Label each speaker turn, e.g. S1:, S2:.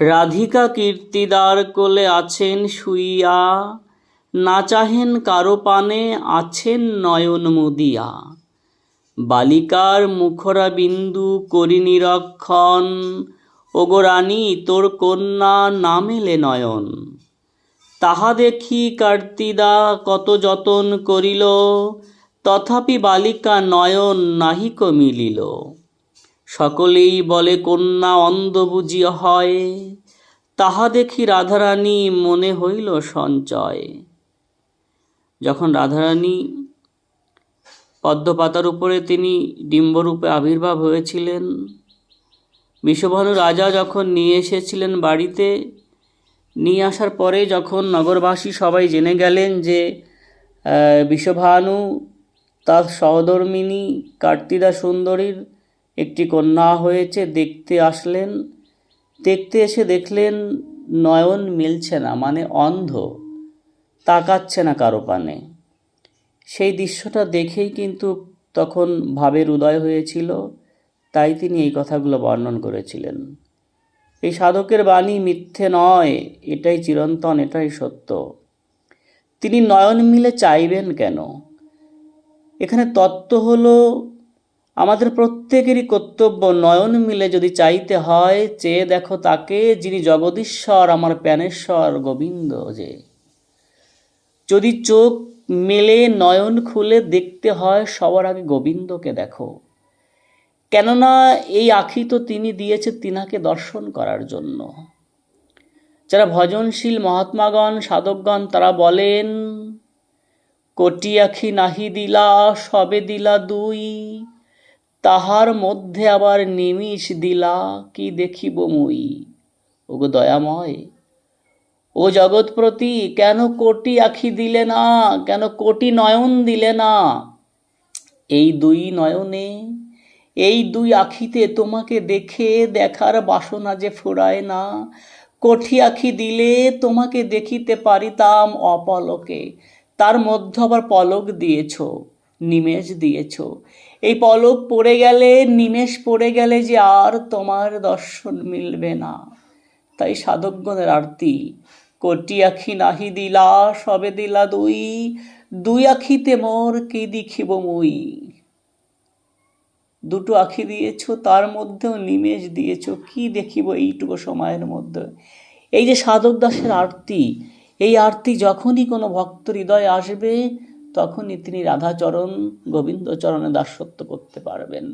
S1: রাধিকা কীর্তিদার কোলে আছেন শুইয়া, না চাহেন কারও পানে আছেন নয়ন মুদিয়া। বালিকার মুখরা বিন্দু করি নিরক্ষণ, ওগো রানী তোর কন্যা না মেলে নয়ন। তাহা দেখি কার্তিদা কত যতন করিল, তথাপি বালিকা নয়ন নাহিক মিলিল সকলেই বলে, কন্যা অন্ধ বুঝিয়া হয়। তাহা দেখি রাধারানী মনে হইল সঞ্চয়। যখন রাধারানী পদ্মপাতার উপরে তিনি ডিম্বরূপে আবির্ভাব হয়েছিলেন, বিশ্বভানু রাজা যখন নিয়ে এসেছিলেন বাড়িতে, নিয়ে আসার পরে যখন নগরবাসী সবাই জেনে গেলেন যে বিশ্বভানু তার সহধর্মিনী কার্তিদা সুন্দরীর একটি কন্যা হয়েছে, দেখতে আসলেন। দেখতে এসে দেখলেন, নয়ন মিলছে না মানে অন্ধ, তাকাচ্ছে না কারও পানে সেই দৃশ্যটা দেখেই কিন্তু তখন ভাবের উদয় হয়েছিল, তাই তিনি এই কথাগুলো বর্ণন করেছিলেন। এই সাধকের বাণী মিথ্যে নয়, এটাই চিরন্তন, এটাই সত্য। তিনি নয়ন মিলে চাইবেন কেন? এখানে তত্ত্ব হলো আমাদের প্রত্যেকেরই কর্তব্য নয়ন মিলে যদি চাইতে হয় চেয়ে দেখো তাকে যিনি জগদীশ্বর, আমার প্যানেশ্বর গোবিন্দ যে। যদি চোখ মেলে নয়ন খুলে দেখতে হয়, সবার আগে গোবিন্দকে দেখো। কেননা এই আখি তো তিনি দিয়েছে তিনাকে দর্শন করার জন্য। যারা ভজনশীল মহাত্মাগণ, সাধকগণ, তারা বলেন, কোটি আখি নাহি দিলা, সবে দিলা দুই। তাহার মধ্যে আবার নিমিষ দিলা কি দেখিব মুই? ওগো দয়াময়, ও জগৎপ্রতি কেন কোটি আখি দিলে না, কেন কোটি নয়ন দিলে না? এই দুই নয়নে, এই দুই আখিতে তোমাকে দেখে দেখার বাসনা যে ফুরায় না কোটি আখি দিলে তোমাকে দেখিতে পারিতাম অপলকে, তার মধ্যে আবার পলক দিয়েছ। নিমেষ দিয়েছ। এই পলক পড়ে গেলে, নিমেষ পড়ে গেলে যে আর তোমার দর্শন মিলবে না। তাই সাধকগণের আরতি, কোটি আখি নাহি দিলা, সবে দিলা দুই দুই আখিতে মোর কি দেখিব মুই? দুটো আখি দিয়েছ, তার মধ্যেও নিমেষ দিয়েছ, কি দেখিব এইটুকু সময়ের মধ্যে? এই যে সাধক দাসের আরতি, এই আরতি যখনই কোনো ভক্ত হৃদয় আসবে তখনই তিনি রাধাচরণ গোবিন্দচরণে দাসত্ব করতে পারবেন।